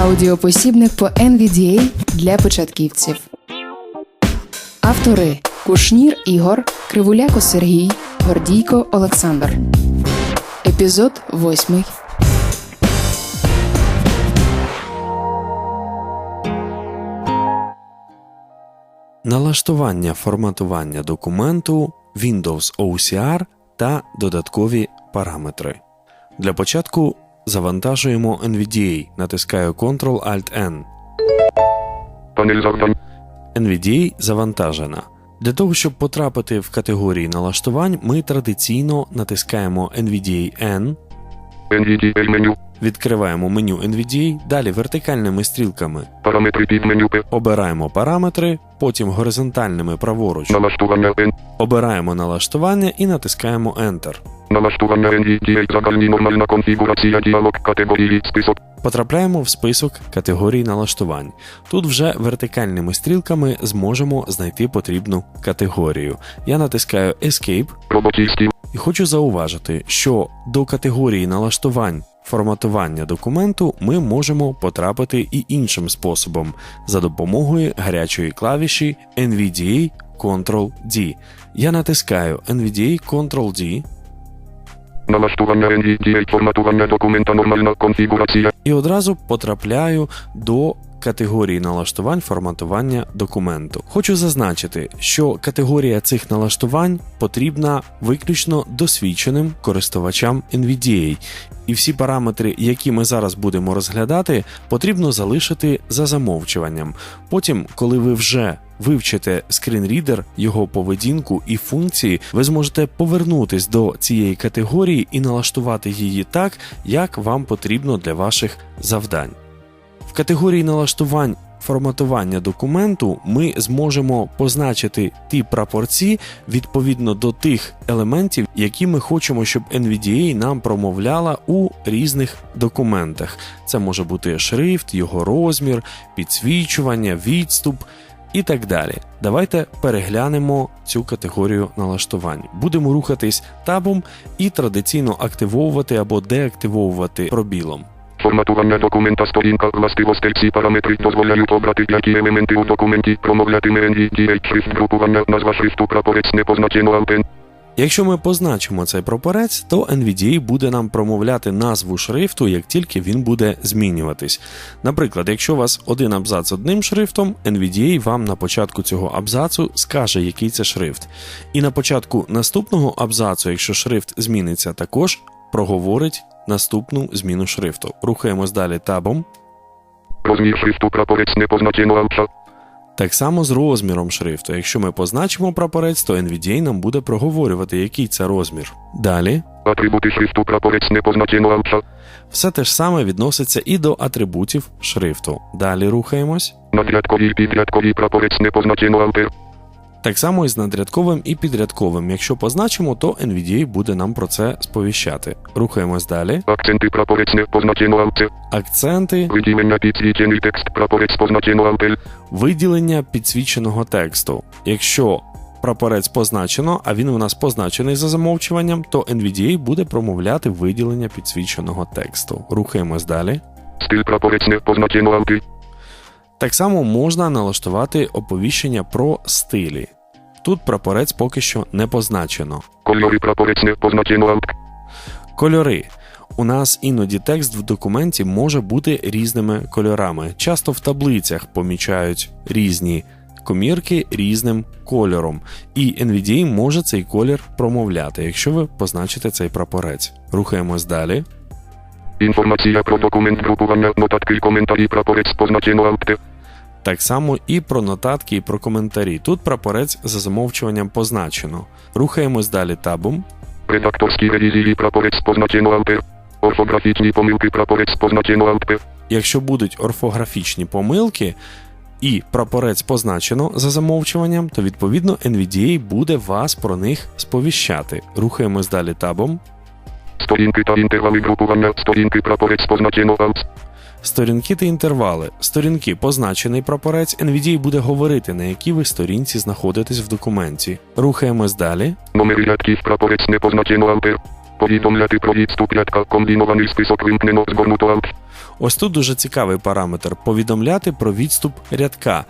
Аудіопосібник по NVDA для початківців. Автори Кушнір Ігор, Кривуляко Сергій, Гордійко Олександр. Епізод 8. Налаштування форматування документу Windows OCR та додаткові параметри. Для початку завантажуємо NVDA. Натискаю Ctrl-Alt-N. Панель завдань. NVDA завантажена. Для того, щоб потрапити в категорії налаштувань, ми традиційно натискаємо NVDA N, NVDA меню. відкриваємо меню NVDA, далі вертикальними стрілками Параметри під меню П. обираємо параметри, потім горизонтальними праворуч Налаштування N. обираємо налаштування і натискаємо Enter. Налаштування NVDA загальні нормальна конфігурація діалог категорії список. Потрапляємо в список категорій налаштувань. Тут вже вертикальними стрілками зможемо знайти потрібну категорію. Я натискаю Escape Роботівський. і хочу зауважити, що до категорії налаштувань форматування документу ми можемо потрапити і іншим способом за допомогою гарячої клавіші NVDA Ctrl-D. Я натискаю NVDA Ctrl-D Налаштування NVDA форматування документа нормальна конфігурація. і одразу потрапляю до категорії налаштувань форматування документу. Хочу зазначити, що категорія цих налаштувань потрібна виключно досвідченим користувачам NVDA, і всі параметри, які ми зараз будемо розглядати, потрібно залишити за замовчуванням. Потім, коли ви вже вивчите скрінрідер, його поведінку і функції, ви зможете повернутись до цієї категорії і налаштувати її так, як вам потрібно для ваших завдань. В категорії налаштувань форматування документу ми зможемо позначити ті прапорці відповідно до тих елементів, які ми хочемо, щоб NVDA нам промовляла у різних документах. Це може бути шрифт, його розмір, підсвічування, відступ і так далі. Давайте переглянемо цю категорію налаштувань. Будемо рухатись табом і традиційно активовувати або деактивовувати пробілом. Форматування документа сторінка властивостей ці параметри дозволяють обрати які елементи у документі промовляти промовлятиме NVDA шрифт групування назва шрифту прапорець не позначено алтен. Якщо ми позначимо цей прапорець, то NVDA буде нам промовляти назву шрифту, як тільки він буде змінюватись. Наприклад, якщо у вас один абзац одним шрифтом, NVDA вам на початку цього абзацу скаже, який це шрифт. І на початку наступного абзацу, якщо шрифт зміниться, також проговорить наступну зміну шрифту. Рухаємось далі табом. Розмір шрифту прапорець не позначено алтша. Так само з розміром шрифту. Якщо ми позначимо прапорець, то NVDA нам буде проговорювати, який це розмір. Далі Атрибути шрифту прапорець не позначено. Все те ж саме відноситься і до атрибутів шрифту. Далі рухаємось. Надрядковий підрядковий прапорець не позначено алтер. Так само і з надрядковим і підрядковим. Якщо позначимо, то NVDA буде нам про це сповіщати. Рухаємось далі. Акценти прапорець не позначено алтер. Акценти, Виділення підсвічений текст прапорець позначено алтель. виділення підсвіченого тексту. Якщо прапорець позначено, а він у нас позначений за замовчуванням, то NVDA буде промовляти виділення підсвіченого тексту. Рухаємось далі. Стиль прапорець не позначено алтель. Так само можна налаштувати оповіщення про стилі. Тут прапорець поки що не позначено. Кольори прапорець не позначено. Кольори. У нас іноді текст в документі може бути різними кольорами. Часто в таблицях помічають різні комірки різним кольором, і NVDA може цей колір промовляти, якщо ви позначите цей прапорець. Рухаємось далі. Інформація про документ групування, нотатки і коментарі прапорець позначено алт. Так само і про нотатки, і про коментарі. Тут прапорець за замовчуванням позначено. Рухаємось далі табом. Редакторські ревізії прапорець позначено алт. Орфографічні помилки прапорець позначено алт. Якщо будуть орфографічні помилки і прапорець позначено за замовчуванням, то відповідно NVDA буде вас про них сповіщати. Рухаємось далі табом. Сторінки та інтервали групування, сторінки прапорець позначено алт. Сторінки та інтервали. Сторінки позначений прапорець. NVDA буде говорити, на якій ви сторінці знаходитесь в документі. Рухаємось далі. Номери рядків прапорець не позначено алт. Повідомляти про відступ рядка, комбінований список вимкнено, згорнуто алт. Ось тут дуже цікавий параметр повідомляти про відступ рядка.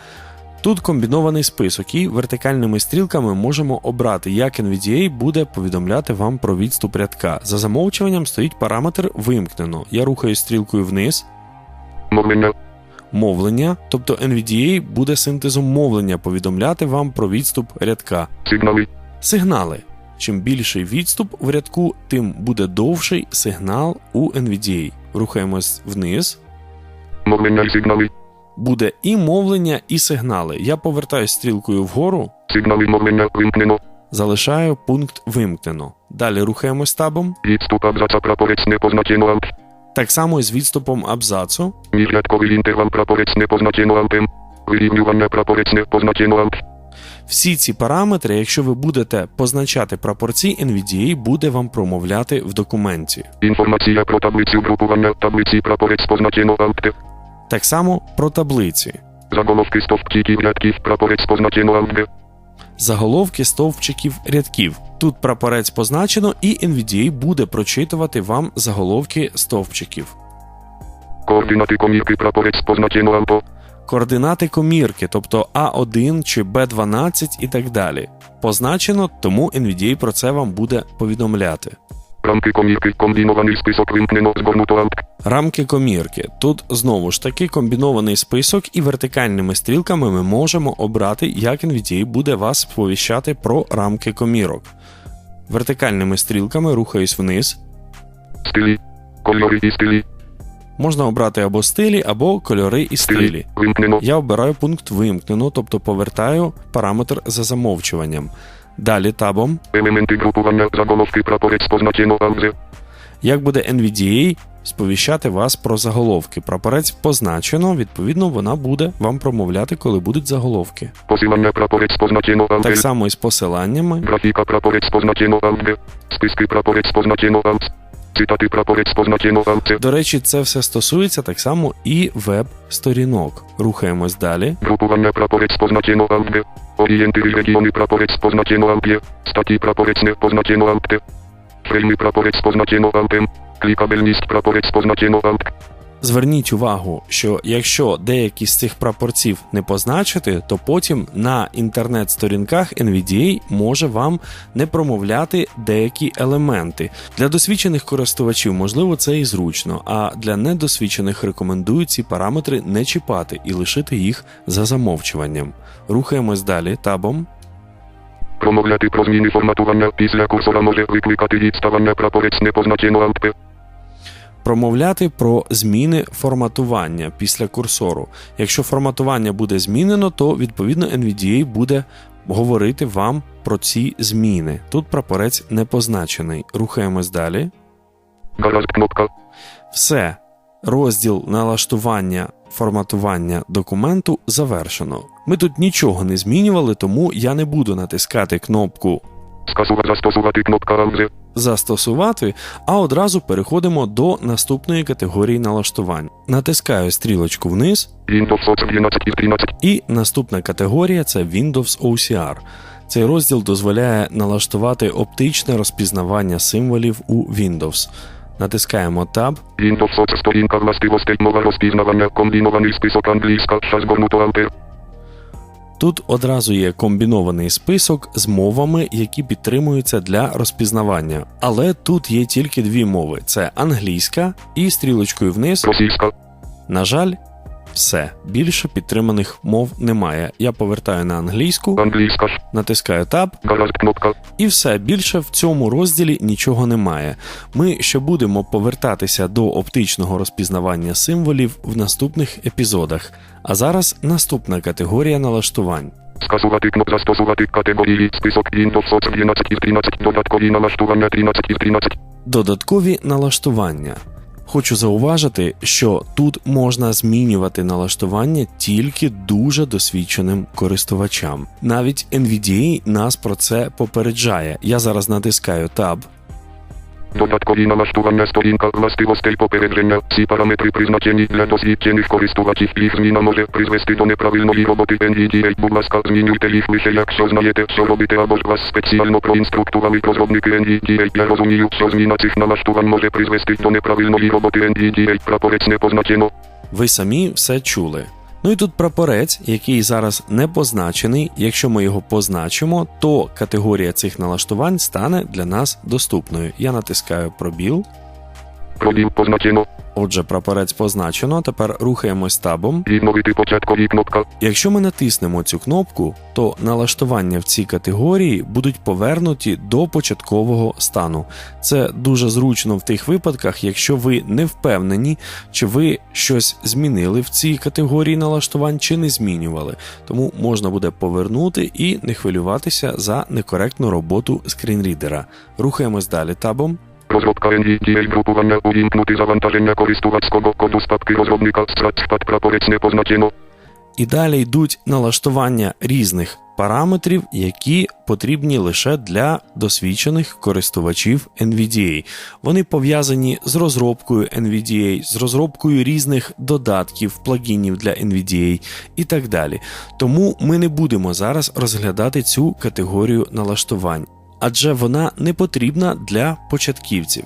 Тут комбінований список, і вертикальними стрілками можемо обрати, як NVDA буде повідомляти вам про відступ рядка. За замовчуванням стоїть параметр вимкнено. Я рухаю стрілкою вниз, Мовлення. мовлення, тобто NVDA буде синтезом мовлення повідомляти вам про відступ рядка. Сигнали. Сигнали. Чим більший відступ в рядку, тим буде довший сигнал у NVDA. Рухаємось вниз. Мовлення і сигнали. Буде і мовлення, і сигнали. Я повертаю стрілкою вгору, Сигнали мовлення вимкнено. залишаю пункт вимкнено. Далі рухаємось табом. Відступ абзаца прапорець не позначено. Так само і з відступом абзацу. Міжрядковий інтервал прапорець не позначено алтем. Вирівнювання прапорець не позначено alt. Всі ці параметри, якщо ви будете позначати прапорці, NVDA буде вам промовляти в документі. Інформація про таблицю групування таблиці прапорець позначено alt. Так само про таблиці. Заголовки стовпчиків рядків прапорець позначено alt. Заголовки стовпчиків рядків. Тут прапорець позначено, і NVDA буде прочитувати вам заголовки стовпчиків. Координати комірки прапорець позначено alto. Координати комірки, тобто А1 чи Б12 і так далі. Позначено, тому NVDA про це вам буде повідомляти. Рамки комірки комбінований список вимкнено згорнуто alt. Рамки комірки. Тут знову ж таки комбінований список, і вертикальними стрілками ми можемо обрати, як NVDA буде вас сповіщати про рамки комірок. Вертикальними стрілками рухаюсь вниз. Стилі. Кольори і стилі. Можна обрати або стилі, або кольори і Стилі. стилі. Вимкнено. Я обираю пункт вимкнено, тобто повертаю параметр за замовчуванням. Далі табом. Елементи групування заголовки прапорець позначено alt. Як буде NVDA сповіщати вас про заголовки? Прапорець позначено, відповідно, вона буде вам промовляти, коли будуть заголовки. Посилання прапорець позначено alt. Так само і з посиланнями. Графіка прапорець позначено alt. Списки прапорець позначено alt. Цитати прапорець alt. До речі, це все стосується так само і веб-сторінок. Рухаємось далі. Групування прапорець alt. Орієнтири регіони прапорець alt. Статті прапорець не alt. Фрейми прапорець alt. Клікабельність прапорець alt. Зверніть увагу, що якщо деякі з цих прапорців не позначити, то потім на інтернет-сторінках NVDA може вам не промовляти деякі елементи. Для досвідчених користувачів, можливо, це і зручно, а для недосвідчених рекомендую ці параметри не чіпати і лишити їх за замовчуванням. Рухаємось далі табом. Промовляти про зміни форматування після курсора може викликати відставання прапорець не позначено alt. Промовляти про зміни форматування після курсору. Якщо форматування буде змінено, то відповідно NVDA буде говорити вам про ці зміни. Тут прапорець не позначений. Рухаємось далі. Все. Розділ налаштування форматування документу завершено. Ми тут нічого не змінювали, тому я не буду натискати кнопку Скасувати застосувати кнопка. Застосувати, а одразу переходимо до наступної категорії налаштувань. Натискаю стрілочку вниз, Windows OS 12 із 13. і наступна категорія це Windows OCR. Цей розділ дозволяє налаштувати оптичне розпізнавання символів у Windows. Натискаємо Tab, Windows сторінка властивостей мова розпізнавання комбінований список англійська згорнуто alt. Тут одразу є комбінований список з мовами, які підтримуються для розпізнавання. Але тут є тільки дві мови: це англійська і стрілочкою вниз. Російська. На жаль, все більше підтриманих мов немає. Я повертаю на англійську, Англійська натискаю Tab, Гаразд кнопка. і все більше в цьому розділі нічого немає. Ми ще будемо повертатися до оптичного розпізнавання символів в наступних епізодах. А зараз наступна категорія налаштувань. Скасувати кноп застосувати категорії список Windows OS 12 із 13. Додаткові налаштування 13 із 13. Додаткові налаштування. Хочу зауважити, що тут можна змінювати налаштування тільки дуже досвідченим користувачам. Навіть NVDA нас про це попереджає. Я зараз натискаю Tab, Додаткові налаштування сторінка властивостей попередження. Ці параметри призначені для досвідчених користувачів. Їх зміна може призвести до неправильної роботи NVDA. Будь ласка, змінюйте їх лише якщо знаєте, що робите або ж вас спеціально проінструктували розробники NVDA. Я розумію, що зміна цих налаштувань може призвести до неправильної роботи NVDA. Прапорець не позначено. Ви самі все чули. Ну і тут прапорець, який зараз не позначений. Якщо ми його позначимо, то категорія цих налаштувань стане для нас доступною. Я натискаю пробіл. Пробіл позначено. Отже, прапорець позначено. Тепер рухаємось табом. Відновити початкові кнопка. Якщо ми натиснемо цю кнопку, то налаштування в цій категорії будуть повернуті до початкового стану. Це дуже зручно в тих випадках, якщо ви не впевнені, чи ви щось змінили в цій категорії налаштувань, чи не змінювали. Тому можна буде повернути і не хвилюватися за некоректну роботу скрінрідера. Рухаємось далі табом. Розробка NVDA групування увімкнути завантаження користувацького коду стапки розробника стратспад прапорець не позначено. І далі йдуть налаштування різних параметрів, які потрібні лише для досвідчених користувачів NVDA. Вони пов'язані з розробкою NVDA, з розробкою різних додатків, плагінів для NVDA і так далі. Тому ми не будемо зараз розглядати цю категорію налаштувань, адже вона не потрібна для початківців.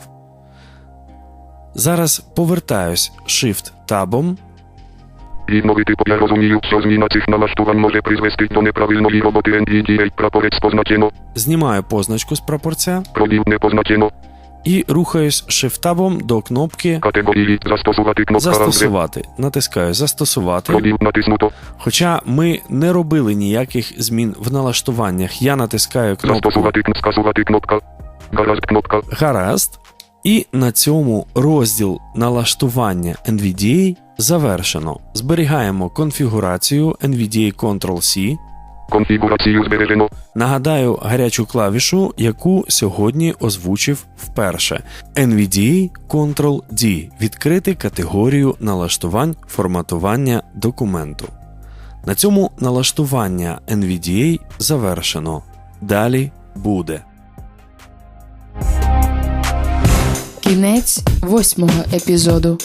Зараз повертаюсь Shift-табом Відновити по- я розумію, що зміна цих налаштувань може призвести до неправильної роботи NVDA. Прапорець позначено. знімаю позначку з прапорця Пробіл не позначено. І рухаюсь Shift-табом до кнопки Категорії застосувати кнопка Застосувати. Натискаю Застосувати. Пробіл натиснуто. Хоча ми не робили ніяких змін в налаштуваннях, я натискаю кнопку Застосувати скасувати кнопка. Гаразд кнопка. Гаразд. І на цьому розділ налаштування NVDA завершено. Зберігаємо конфігурацію NVDA Ctrl-C. Конфігурацію збережено. Нагадаю гарячу клавішу, яку сьогодні озвучив вперше. NVDA Ctrl-D відкрити категорію налаштувань форматування документу. На цьому налаштування NVDA завершено. Далі буде. Кінець восьмого епізоду.